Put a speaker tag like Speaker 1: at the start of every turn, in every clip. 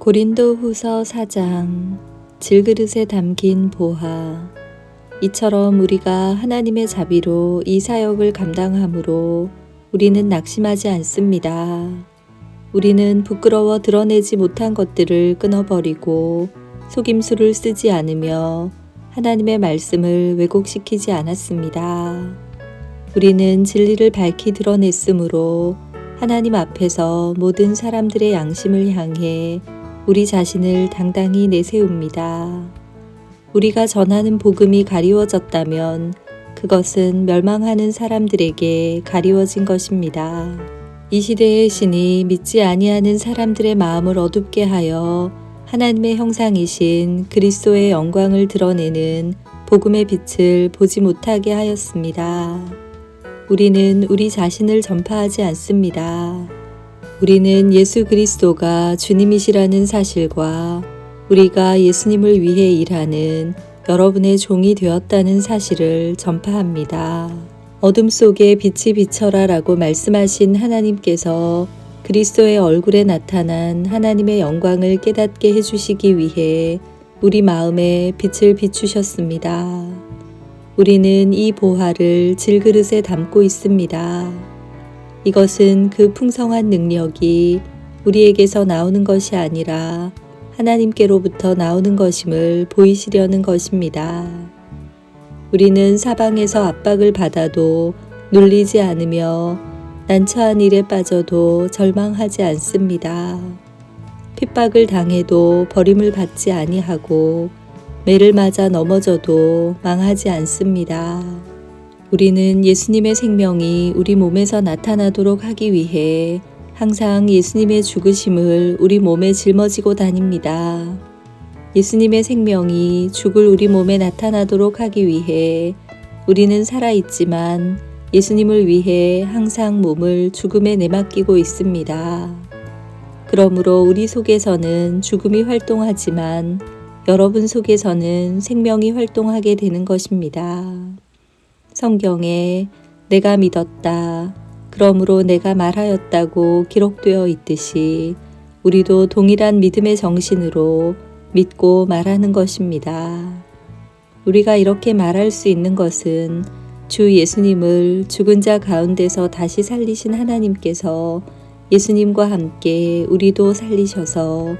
Speaker 1: 고린도 후서 4장 질그릇에 담긴 보화 이처럼 우리가 하나님의 자비로 이 사역을 감당함으로 우리는 낙심하지 않습니다. 우리는 부끄러워 드러내지 못한 것들을 끊어버리고 속임수를 쓰지 않으며 하나님의 말씀을 왜곡시키지 않았습니다. 우리는 진리를 밝히 드러냈으므로 하나님 앞에서 모든 사람들의 양심을 향해 우리 자신을 당당히 내세웁니다. 우리가 전하는 복음이 가리워졌다면 그것은 멸망하는 사람들에게 가리워진 것입니다. 이 시대의 신이 믿지 아니하는 사람들의 마음을 어둡게 하여 하나님의 형상이신 그리스도의 영광을 드러내는 복음의 빛을 보지 못하게 하였습니다. 우리는 우리 자신을 전파하지 않습니다. 우리는 예수 그리스도가 주님이시라는 사실과 우리가 예수님을 위해 일하는 여러분의 종이 되었다는 사실을 전파합니다. 어둠 속에 빛이 비쳐라 라고 말씀하신 하나님께서 그리스도의 얼굴에 나타난 하나님의 영광을 깨닫게 해주시기 위해 우리 마음에 빛을 비추셨습니다. 우리는 이 보화를 질그릇에 담고 있습니다. 이것은 그 풍성한 능력이 우리에게서 나오는 것이 아니라 하나님께로부터 나오는 것임을 보이시려는 것입니다. 우리는 사방에서 압박을 받아도 눌리지 않으며 난처한 일에 빠져도 절망하지 않습니다. 핍박을 당해도 버림을 받지 아니하고 매를 맞아 넘어져도 망하지 않습니다. 우리는 예수님의 생명이 우리 몸에서 나타나도록 하기 위해 항상 예수님의 죽으심을 우리 몸에 짊어지고 다닙니다. 예수님의 생명이 죽을 우리 몸에 나타나도록 하기 위해 우리는 살아있지만 예수님을 위해 항상 몸을 죽음에 내맡기고 있습니다. 그러므로 우리 속에서는 죽음이 활동하지만 여러분 속에서는 생명이 활동하게 되는 것입니다. 성경에 내가 믿었다. 그러므로 내가 말하였다고 기록되어 있듯이 우리도 동일한 믿음의 정신으로 믿고 말하는 것입니다. 우리가 이렇게 말할 수 있는 것은 주 예수님을 죽은 자 가운데서 다시 살리신 하나님께서 예수님과 함께 우리도 살리셔서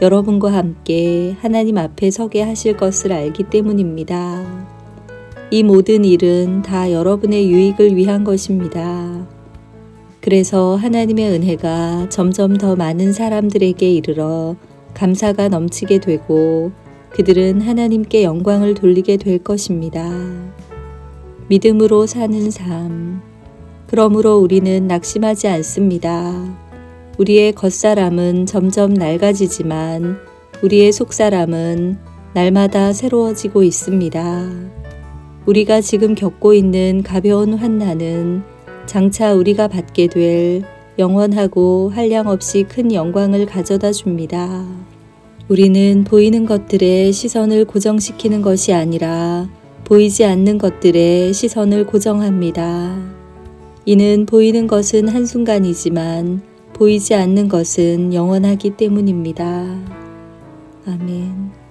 Speaker 1: 여러분과 함께 하나님 앞에 서게 하실 것을 알기 때문입니다. 이 모든 일은 다 여러분의 유익을 위한 것입니다. 그래서 하나님의 은혜가 점점 더 많은 사람들에게 이르러 감사가 넘치게 되고 그들은 하나님께 영광을 돌리게 될 것입니다. 믿음으로 사는 삶. 그러므로 우리는 낙심하지 않습니다. 우리의 겉사람은 점점 낡아지지만 우리의 속사람은 날마다 새로워지고 있습니다. 우리가 지금 겪고 있는 가벼운 환난은 장차 우리가 받게 될 영원하고 한량 없이 큰 영광을 가져다 줍니다. 우리는 보이는 것들의 시선을 고정시키는 것이 아니라 보이지 않는 것들의 시선을 고정합니다. 이는 보이는 것은 한순간이지만 보이지 않는 것은 영원하기 때문입니다. 아멘.